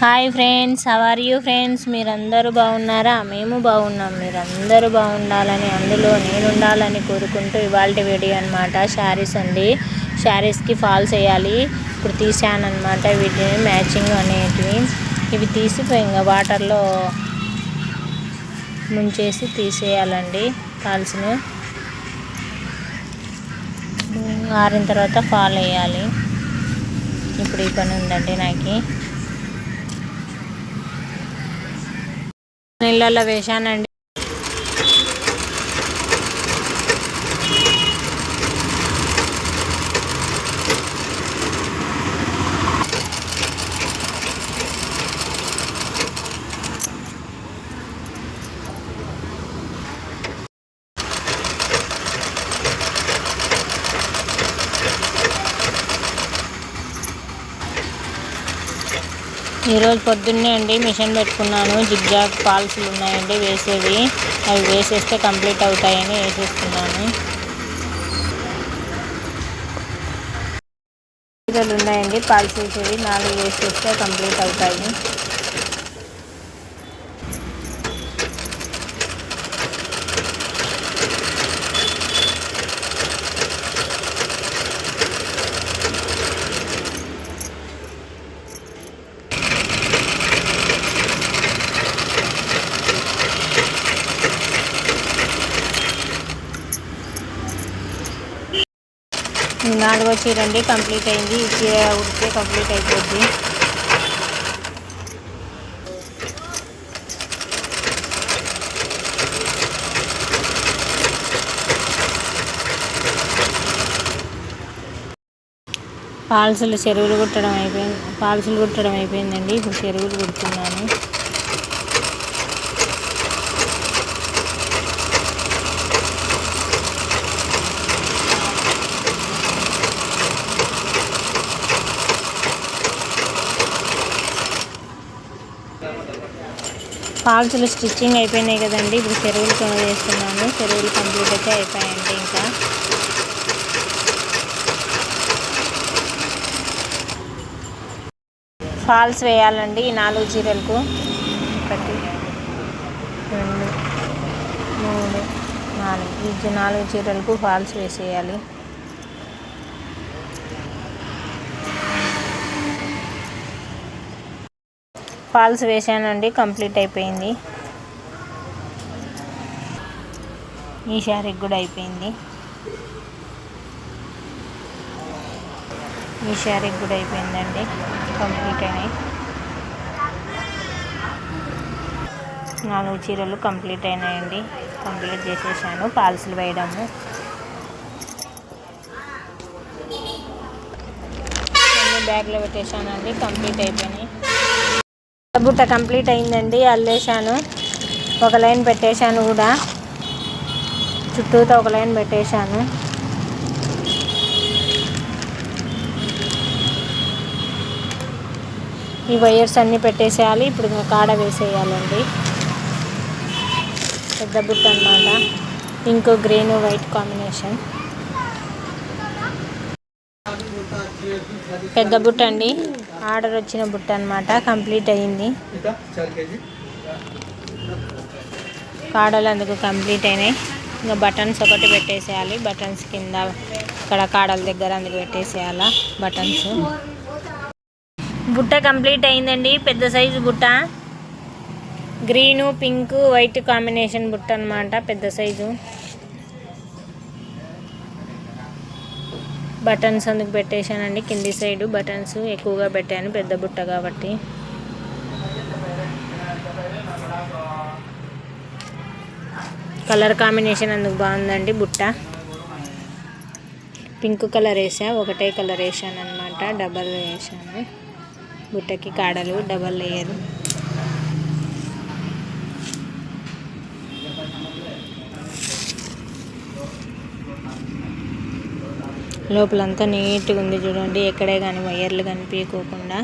Hi friends are you friends మీరందరూ బాగున్నారా? మేము బాగున్నాం. మీరందరూ బాగుండాలని అందులో నేను ఉండాలని కోరుకుంటూ ఇవాళ వీడియో అనమాట శారీస్ అండి. శారీస్కి ఫాల్స్ వేయాలి ఇప్పుడు తీసాను అనమాట వీటిని మ్యాచింగ్ అనేటివి. ఇవి తీసి ఇంకా వాటర్లో ముంచేసి తీసేయాలండి ఫాల్స్ను ఆరిన తర్వాత ఫాల్ వేయాలి. ఇప్పుడు ఈ పని ఉందండి నాకు. నీళ్ళల్లో వేశానండి. ఈరోజు పొద్దున్నే అండి మిషన్ పెట్టుకున్నాను. జిగ్జాగ్ పాల్సీలు ఉన్నాయండి వేసేవి. అవి వేసేస్తే కంప్లీట్ అవుతాయని వేసేస్తున్నాను ఉన్నాయండి పాల్స్ వేసేవి. నాలుగు వేసేస్తే కంప్లీట్ అవుతాయి. నాలుగో చీర అండి కంప్లీట్ అయింది. ఈ చీర ఉడితే కంప్లీట్ అయిపోద్ది. పాల్సులు చెరువులు కుట్టడం అయిపోయింది పాల్సులు కుట్టడం అయిపోయిందండి. ఇప్పుడు చెరువులు కుడుతున్నాను. ఫాల్స్లు స్టిచ్చింగ్ అయిపోయినాయి కదండి. ఇప్పుడు చెరువులు చేస్తున్నాను చెరువులు కంప్లీట్ అయితే అయిపోయాయండి ఇంకా. ఫాల్స్ వేయాలండి ఈ నాలుగు చీరలకు. ఒకటి రెండు మూడు నాలుగు. ఈ నాలుగు చీరలకు ఫాల్స్ వేసేయాలి. ఫాల్స్ వేసానండి కంప్లీట్ అయిపోయింది. ఈ శారీకి కూడా అయిపోయింది. ఈ శారీకి కూడా అయిపోయిందండి కంప్లీట్ అయినాయి. నాలుగు చీరలు కంప్లీట్ అయినాయండి కంప్లీట్ చేసేసాను పాల్సులు వేయడము. బ్యాగ్లో పెట్టేశానండి కంప్లీట్ అయిపోయినాయి. బుట్ట కంప్లీట్ అయిందండి అల్లేసాను ఒక లైన్ పెట్టేశాను కూడా. చుట్టూతో ఒక లైన్ పెట్టేశాను. ఈ వైర్స్ అన్నీ పెట్టేసేయాలి ఇప్పుడు కాడ వేసేయాలండి. పెద్ద బుట్ట అనమాట ఇంకో గ్రీన్ వైట్ కాంబినేషన్. పెద్ద బుట్ట అండి. ఆర్డర్ వచ్చిన బుట్ట అనమాట కంప్లీట్ అయ్యింది. కాడలు అందుకు కంప్లీట్ అయినాయి. ఇంకా బటన్స్ ఒకటి పెట్టేసేయాలి. బటన్స్ కింద ఇక్కడ కాడల దగ్గర అందుకు పెట్టేసేయాలా బటన్స్. బుట్ట కంప్లీట్ అయిందండి పెద్ద సైజు బుట్ట. గ్రీను పింక్ వైట్ కాంబినేషన్ బుట్ట అనమాట పెద్ద సైజు. బటన్స్ అందుకు పెట్టేశానండి. కింది సైడు బటన్స్ ఎక్కువగా పెట్టాను పెద్ద బుట్ట కాబట్టి. కలర్ కాంబినేషన్ అందుకు బాగుందండి బుట్ట. పింక్ కలర్ వేసా ఒకటే కలర్ వేసాను అనమాట డబల్ వేసాను. బుట్టకి కాడలు డబల్ లేయరు. లోపలంతా నీట్గా ఉంది చూడండి. ఎక్కడే కానీ వైర్లు కనిపించకోకుండా.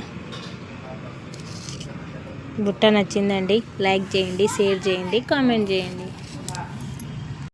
బుట్ట నచ్చిందండి. లైక్ చేయండి షేర్ చేయండి కామెంట్ చేయండి.